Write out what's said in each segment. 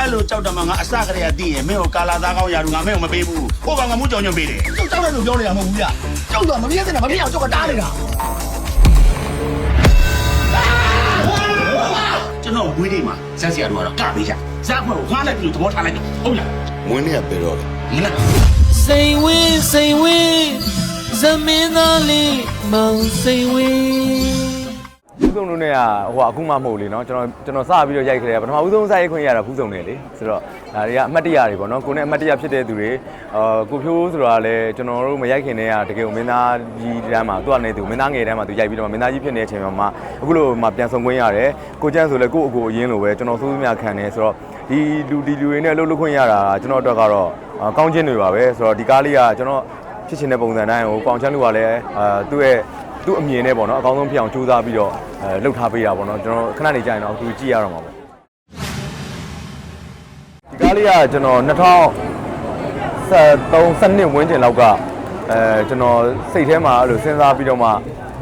အဲ့လိုကြောက်တယ်မှာငါအစကတည်းကသိရင်မင်းကိုကာလာသားကောင်းရာလူငါမင်းကိုမပေးဘူးဟိုကောင်ကမှုကြောင်ကြောင်ပေးတယ်ကျုပ်ကြောက်တယ်လို့ပြောနေတာမဟုတ်ဘူးဗျကျုပ်ကမပြည့်စင်တာမပြည့်အောင်ကျုပ်ကတားနေတာကျွန်တော်ဝေးနေမှာဇက်စီရတော့ကပေးကြဇက်ကတော့ငါလည်းပြီးသဘောထားလိုက်တော့ဟုတ်လားမွေးနေ့ကဘယ်တော့လဲမင်းလည်းစိန်ဝင်းစိန်ဝင်းဇမင်းသားလေးမောင်စိန်ဝ ဦးဆုံးတို့နဲ့ကဟိုအခုမှမဟုတ်လေနော်ကျွန်တော်ကျွန်တော်စပြီးတော့ရိုက်ခဲ့တယ်ပထမဦးဆုံးစရိုက်ခွင့်ရတာဦးဆုံးနဲ့လေဆိုတော့ဒါတွေကအမှတ်တရတွေပေါ့နော်ကိုနဲ့အမှတ်တရဖြစ်တဲ့သူတွေအာကိုဖြိုးဆိုတာလည်းကျွန်တော်တို့မရိုက်ခင်တည်းကတကယ်ကိုမင်းသားကြီးတန်းမှာသူကနေသူမင်းသားငယ်တန်းမှာသူရိုက်ပြီးတော့မင်းသားကြီးဖြစ်နေတဲ့အချိန်မှာအခုလိုမှပြန်ဆုံခွင့်ရတယ်ကိုကျန်းဆိုလည်းကိုအကိုအရင်လိုပဲကျွန်တော်စိုးစိုးများခံနေဆိုတော့ဒီလူဒီလူတွေနဲ့လှုပ်လှုပ်ခွင့်ရတာကျွန်တော်အတွက်ကတော့ကောင်းခြင်းတွေပါပဲဆိုတော့ဒီကားလေးကကျွန်တော်ဖြစ်ရှင်တဲ့ပုံစံတိုင်းကိုပေါင်ချမ်းလို့ကလည်းအာသူ့ရဲ့ သူ့အမြင်နဲ့ပေါ့နော်အကောင်းဆုံးဖြစ်အောင်ကြိုးစားပြီးတော့အဲလှုပ်ထားပေးတာပေါ့နော်ကျွန်တော်ခဏနေကြာရင်တော့သူကြည့်ရတော့မှာပေါ့ဒီကားလေးကကျွန်တော်2013 12ဝန်းကျင်လောက်ကအဲကျွန်တော်စိတ်ထဲမှာအဲ့လိုစဉ်းစားပြီးတော့မှ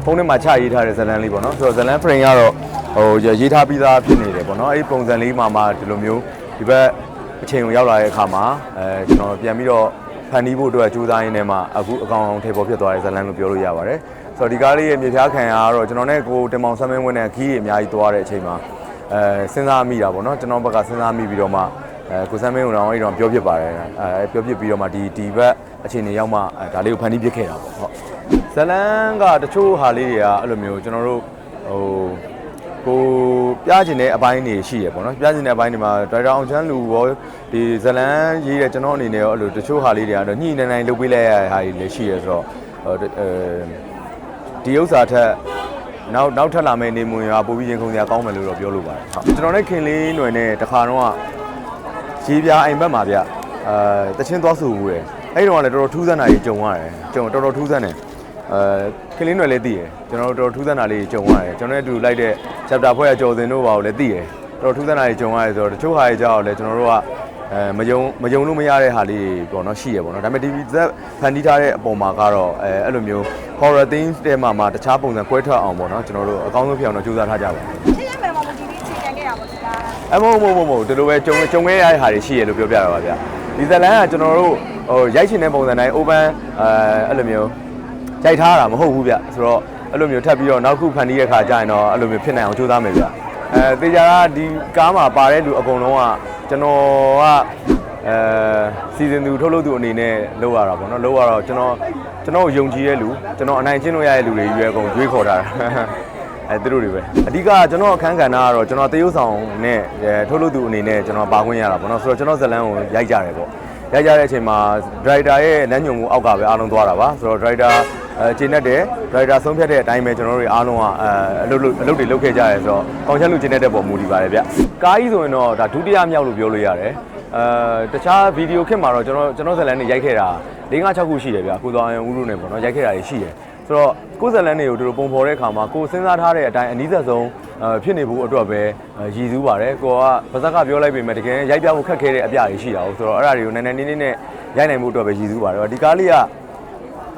ဖုန်းထဲမှာချရေးထားတဲ့ဇာတ်လမ်းလေးပေါ့နော်ဆိုတော့ဇာတ်လမ်း frame ကတော့ဟိုရေးထားပြီးသားဖြစ်နေတယ်ပေါ့နော်အဲ့ဒီပုံစံလေးမှာမှဒီလိုမျိုးဒီဘက်အချိန်ကိုရောက်လာတဲ့အခါမှာအဲကျွန်တော်ပြန်ပြီးတော့ဖန်တီးဖို့အတွက်ကြိုးစားရင်းနဲ့မှအခုအကောင်အထည်ပေါ်ဖြစ်သွားတဲ့ဇာတ်လမ်းလို့ပြောလို့ရပါတယ် ဆိုတော့ဒီကားလေးရဲ့မြေဖြားခံရကတော့ကျွန်တော်နဲ့ကိုတင်မောင်ဆမ်းမင်းဝင်းနဲ့ခီးကြီးအများကြီးသွားတဲ့အချိန်မှာအဲစဉ်းစားမိတာပေါ့နော်ကျွန်တော်ဘက်ကစဉ်းစားမိပြီးတော့မှအဲကိုဆမ်းမင်းကိုတော့အဲ့တော့ပြောဖြစ်ပါတယ်အဲပြောဖြစ်ပြီးတော့မှဒီဒီဘက်အချိန်တွေရောက်မှအဲဒါလေးကိုဖန်တီးပြခဲ့တာပေါ့ဟုတ်ဇလန်းကတချို့ဟာလေးတွေကအဲ့လိုမျိုးကျွန်တော်တို့ဟိုကိုပြချင်တဲ့အပိုင်းတွေရှိရပေါ့နော်ပြချင်တဲ့အပိုင်းတွေမှာဒရိုက်တာအောင်ချမ်းလူရောဒီဇလန်းရေးတဲ့ကျွန်တော်အနေနဲ့ရောအဲ့လိုတချို့ဟာလေးတွေကတော့ညှိနေနိုင်လုပ်ပေးလိုက်ရတဲ့ဟာတွေလည်းရှိရဆိုတော့ဟိုအဲ ဒီဥစ္စာထက်နောက်နောက်ထပ်လာမယ့်နေမွေရာပို့ပြီးရင်ခုံစရာကောင်းမယ်လို့တော့ပြောလို့ပါတယ်ဟုတ်ကျွန်တော်နဲ့ခင်လေးຫນွယ်နဲ့တခါတော့ရေးပြအိမ်ဘက်မှာဗျအဲတချင်းသွားဆိုဘူးတယ်အဲ့တော့ကလည်းတော်တော်ထူးဆန်းတာကြီးကြုံရတယ်ကြုံတော်တော်ထူးဆန်းတယ်အဲခင်လေးຫນွယ်လည်းသိရကျွန်တော်တို့တော်တော်ထူးဆန်းတာလေးကြုံရတယ်ကျွန်တော်နဲ့အတူလိုက်တဲ့ chapter ဖွဲ့ရကြော်စင်တို့ပါကိုလည်းသိရတော်တော်ထူးဆန်းတာကြီးကြုံရတယ်ဆိုတော့တချို့ဟာတွေကြောက်လည်းကျွန်တော်တို့က အဲမယုံမယုံလို့မရတဲ့ဟာလေးတွေပေါ့နော်ရှိရပေါ့နော်ဒါပေမဲ့ TV ဇက်ဖန်တီးထားတဲ့အပေါ်မှာကတော့အဲအဲ့လိုမျိုး horror themes တဲမှာမှာတခြားပုံစံကွဲထွက်အောင်ပေါ့နော်ကျွန်တော်တို့အကောင်းဆုံးဖြစ်အောင်တော့ကြိုးစားထားကြပါချင်းရမယ်မမဒီလေးချိန်ကန်ခဲ့ရပါဘူးလားအမဟုတ်မဟုတ်မဟုတ်ဒီလိုပဲကြုံကြုံခဲ့ရတဲ့ဟာတွေရှိရလို့ပြောပြတာပါဗျဒီဇလန်ကကျွန်တော်တို့ဟိုရိုက်ချင်တဲ့ပုံစံတိုင်း open အဲအဲ့လိုမျိုးရိုက်ထားတာမဟုတ်ဘူးဗျဆိုတော့အဲ့လိုမျိုးထပ်ပြီးတော့နောက်ခုဖန်တီးတဲ့ခါကျရင်တော့အဲ့လိုမျိုးဖြစ်နိုင်အောင်ကြိုးစားမယ်ဗျအဲတေချာကဒီကားမှာပါတဲ့လူအကုန်လုံးက ကျွန်တော်ကအဲစီဇန်သူထုတ်လို့သူအနေနဲ့လောက်ရတာပေါ့နော်လောက်ရတော့ကျွန်တော်ကျွန်တော်ကိုယုံကြည်တဲ့လူကျွန်တော်အနိုင်ကျင့်လို့ရတဲ့လူတွေရွေးအကုန်ကြွေးခေါ်တာအဲသူတို့တွေပဲအဓိကကျွန်တော်အခန်းကဏ္ဍကတော့ကျွန်တော်တရုပ်ဆောင်နဲ့အဲထုတ်လို့သူအနေနဲ့ကျွန်တော်ပါခွင့်ရတာပေါ့နော်ဆိုတော့ကျွန်တော်ဇလန်းကိုရိုက်ကြတယ်ပေါ့ရိုက်ကြတဲ့အချိန်မှာဒရိုက်တာရဲ့လမ်းညွှန်မှုအောက်ကပဲအားလုံးသွားတာပါဆိုတော့ဒရိုက်တာ အဲခြေနဲ့တယ်ဒရိုက်တာဆုံးဖြတ်တဲ့အတိုင်းပဲကျွန်တော်တို့အားလုံးကအဲအလုပ်လုပ်အလုပ်တွေလုပ်ခဲ့ကြရဲဆိုတော့ကောင်းချက်လူခြေနဲ့တဲ့ပုံမူတည်ပါတယ်ဗျကားကြီးဆိုရင်တော့ဒါဒုတိယမြောက်လို့ပြောလို့ရတယ်အဲတခြားဗီဒီယိုခစ်မှာတော့ကျွန်တော်ကျွန်တော်ဇလန်းနဲ့ရိုက်ခဲ့တာ၄၅6ခုရှိတယ်ဗျကိုသွားရင်ဦးလို့နဲ့ပေါ့နော်ရိုက်ခဲ့တာတွေရှိတယ်ဆိုတော့ကိုယ်ဇလန်းတွေကိုတို့ပုံဖော်တဲ့အခါမှာကိုယ်စဉ်းစားထားတဲ့အတိုင်းအနည်းဆက်ဆုံးအဲဖြစ်နေဖို့အတွက်ပဲရည်စူးပါတယ်ကိုကပါဇက်ကပြောလိုက်ပေမဲ့တကယ်ရိုက်ပြဖို့ခက်ခဲတဲ့အပြတွေရှိတာဟုတ်ဆိုတော့အဲ့ဒါတွေကိုနည်းနည်းနည်းနည်းနဲ့ရိုက်နိုင်ဖို့အတွက်ပဲရည်စူးပါတယ်ဒီကားလေးက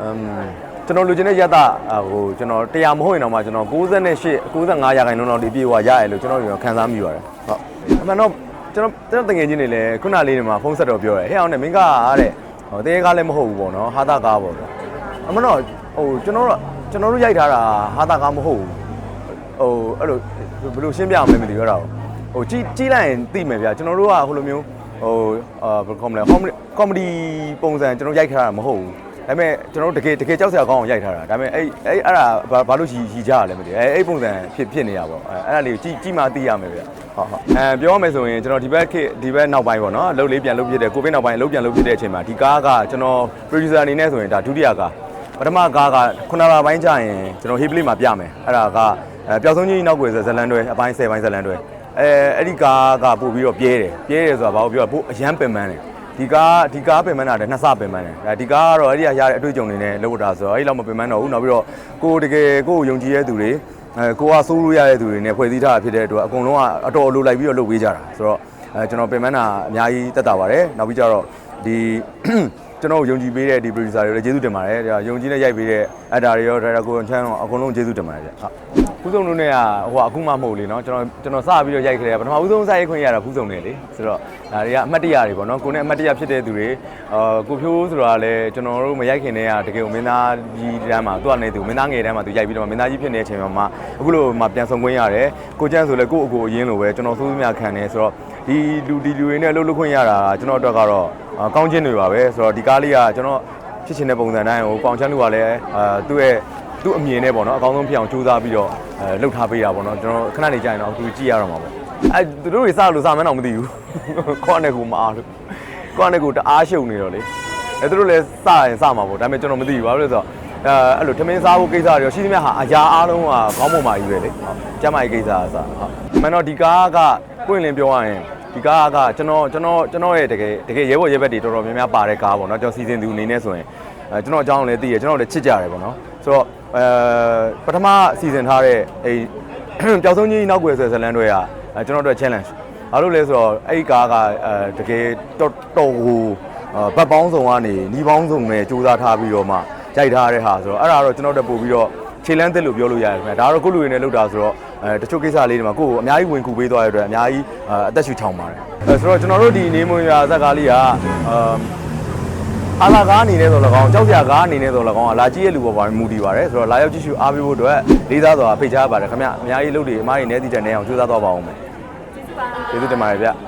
အမ် ကျွန်တော်လူချင်းတဲ့ရတာဟိုကျွန်တော်တရားမဟုတ်ရင်တော့မှကျွန်တော်68 95ရာခိုင်နှုန်းတော့ဒီပြေဝရရလို့ကျွန်တော်ခံစားမိပါတယ်ဟုတ်အမှန်တော့ကျွန်တော်ကျွန်တော်တငယ်ချင်းတွေလည်းခုနလေးတွေမှာဖုန်းဆက်တော့ပြောတယ်ဟဲ့အောင်နဲ့မင်းကအားတဲ့ဟိုတဲကားလည်းမဟုတ်ဘူးပေါ့နော်ဟာတာကားပေါ့ဗျအမှန်တော့ဟိုကျွန်တော်တို့ကျွန်တော်တို့ရိုက်ထားတာဟာတာကားမဟုတ်ဘူးဟိုအဲ့လိုဘယ်လိုရှင်းပြအောင်လဲမသိဘူးအဲ့ဒါဟိုကြီးကြီးလိုက်ရင်သိမယ်ဗျကျွန်တော်တို့ကဟိုလိုမျိုးဟိုအာဘယ်ကောမလဲကောမဒီပုံစံကျွန်တော်ရိုက်ထားတာမဟုတ်ဘူး ဒါပေမဲ့ကျွန်တော်တို့တကယ်တကယ်ကြောက်စရာကောင်းအောင်ရိုက်ထားတာဒါပေမဲ့အဲ့အဲ့အဲ့ဒါဘာဘာလို့ရီရီကြရလဲမသိဘူးအဲ့အဲ့ပုံစံဖြစ်ဖြစ်နေတာပေါ့အဲ့အဲ့ဒါလေးကိုကြည့်ကြည့်မှသိရမယ်ဗျဟုတ်ဟုတ်အဲပြောရမယ်ဆိုရင်ကျွန်တော်ဒီဘက်ခေတ်ဒီဘက်နောက်ပိုင်းပေါ့နော်အလုပ်လေးပြန်လုပ်ပြတဲ့ကိုဗစ်နောက်ပိုင်းအလုပ်ပြန်လုပ်ပြတဲ့အချိန်မှာဒီကားကကျွန်တော် producer အနေနဲ့ဆိုရင်ဒါဒုတိယကားပထမကားကခုနလပိုင်းကြာရင်ကျွန်တော် hip play မှာပြမယ်အဲ့ဒါကအဲပျောက်ဆုံးကြီးနောက်ွယ်ဇလန်တွဲအပိုင်း10ပိုင်းဇလန်တွဲအဲအဲ့ဒီကားကပို့ပြီးတော့ပြဲတယ်ပြဲတယ်ဆိုတာဘာလို့ပြောပို့အရန်ပင်ပန်းတယ် ဒီကားဒီကားပင်ပန်းတာလည်းနှစ်ဆပင်ပန်းတယ်အဲဒီကားကတော့အဲ့ဒီကရတဲ့အတွေ့အကြုံတွေနဲ့လုပ်တာဆိုတော့အဲ့ဒီလောက်မပင်ပန်းတော့ဘူးနောက်ပြီးတော့ကိုတကယ်ကိုကိုယုံကြည်တဲ့သူတွေအဲကိုကစိုးလို့ရတဲ့သူတွေနဲ့ဖွဲ့စည်းထားတာဖြစ်တဲ့အတွက်အကုန်လုံးကအတော်လိုလိုက်ပြီးတော့လုပ်ပေးကြတာဆိုတော့အဲကျွန်တော်ပင်ပန်းတာအများကြီးတက်တာပါတယ်နောက်ပြီးကြတော့ဒီ ကျွန်တော်ကိုယုံကြည်ပေးတဲ့ဒီ producer တွေလည်းကျေးဇူးတင်ပါတယ်ဒါယုံကြည်နဲ့ရိုက်ပေးတဲ့ actor တွေရော director ကိုချမ်းရောအကုန်လုံးကျေးဇူးတင်ပါတယ်ဗျဟုတ်ခုဆုံးလုံးနဲ့ကဟိုအခုမှမဟုတ်လေနော်ကျွန်တော်ကျွန်တော်စပြီးတော့ရိုက်ခဲ့တယ်ပထမဦးဆုံးစရိုက်ခွင့်ရတာခုဆုံးနေလေဆိုတော့ဒါတွေကအမှတ်တရတွေပေါ့နော်ကိုနဲ့အမှတ်တရဖြစ်တဲ့သူတွေအာကိုဖြိုးဆိုတာလည်းကျွန်တော်တို့မရိုက်ခင်တည်းကတကယ်ကိုမင်းသားကြီးတန်းမှာသူကနေသူမင်းသားငယ်တန်းမှာသူရိုက်ပြီးတော့မင်းသားကြီးဖြစ်နေတဲ့အချိန်မှာအခုလိုမှပြန်ဆောင်ခွင့်ရတယ်ကိုကျန်းဆိုလည်းကို့အကိုအရင်လိုပဲကျွန်တော်စိုးစိုးများခံနေဆိုတော့ဒီလူဒီလူတွေနဲ့လှုပ်လှုပ်ခွင့်ရတာကျွန်တော်အတွက်ကတော့ ကောင်းခြင်းတွေပါပဲဆိုတော့ဒီကားလေးကကျွန်တော်ဖြစ်ချင်တဲ့ပုံစံတိုင်းကိုပေါင်ချမ်းလူကလည်းအာသူ့ရဲ့သူ့အမြင်နဲ့ပေါ့နော်အကောင်းဆုံးဖြစ်အောင်ကြိုးစားပြီးတော့အဲလှုပ်ထားပေးတာပေါ့နော်ကျွန်တော်ခဏနေကြာရင်တော့သူကြည့်ရတော့မှာပေါ့အဲသူတို့တွေစလို့စမှန်းတော့မသိဘူးခေါင်းနဲ့ကူမအားလို့ခေါင်းနဲ့ကူတအားရှုံနေတော့လေအဲသူတို့လည်းစရင်စမှာပေါ့ဒါပေမဲ့ကျွန်တော်မသိဘူးဘာလို့လဲဆိုတော့အဲအဲ့လိုထမင်းစားဖို့ကိစ္စတွေရောရှိသမျှဟာအရာအားလုံးကခေါင်းပေါ်မှာကြီးပဲလေဟုတ်ကျမ်းမာရေးကိစ္စအစဟုတ်မှန်တော့ဒီကားကပွင့်လင်းပြောရရင် ဒီကားကကျွန်တော်ကျွန်တော်ကျွန်တော်ရဲ့တကယ်တကယ်ရဲဘော်ရဲဘက်တွေတော်တော်များများပါတဲ့ကားပေါ့နော်ကျွန်တော်စီစဉ်သူအနေနဲ့ဆိုရင်အဲကျွန်တော်အကြောင်းလည်းသိရကျွန်တော်လည်းချစ်ကြတယ်ပေါ့နော်ဆိုတော့အဲပထမစီစဉ်ထားတဲ့အဲပျောက်ဆုံးကြီးနောက်ွယ်ဆွဲဇလန်းတွေကအဲကျွန်တော်တို့ challenge ဘာလို့လဲဆိုတော့အဲ့ဒီကားကအဲတကယ်တော်တော်ဟိုဘတ်ပေါင်းစုံကနေနီးပေါင်းစုံနဲ့စူးစမ်းထားပြီးတော့မှရိုက်ထားတဲ့ဟာဆိုတော့အဲ့ဒါတော့ကျွန်တော်တို့ပို့ပြီးတော့ ခြေလန်းသစ်လို့ပြောလို့ရတယ်ခင်ဗျာဒါကတော့ကိုယ့်လူတွေနဲ့လုပ်တာဆိုတော့အဲတချို့ကိစ္စလေးတွေမှာကိုယ့်ကိုအများကြီးဝင်ကူပေးသွားရတဲ့အတွက်အများကြီးအသက်ရှူချောင်ပါတယ်အဲဆိုတော့ကျွန်တော်တို့ဒီနေမွန်ရွာဇက်ကားလေးကအာအာလာကားအနေနဲ့ဆိုတော့၎င်းကြောက်စရာကားအနေနဲ့ဆိုတော့၎င်းအလာကြီးရဲ့လူပေါ်ပါမူတည်ပါတယ်ဆိုတော့လာရောက်ကြည့်ရှုအားပေးဖို့အတွက်လေးစားစွာဖိတ်ကြားပါတယ်ခင်ဗျာအများကြီးလုပ်တွေအမားတွေနဲတည်တဲ့နဲအောင်ကြိုးစားသွားပါအောင်မယ်ကျေးဇူးတင်ပါတယ်ဗျ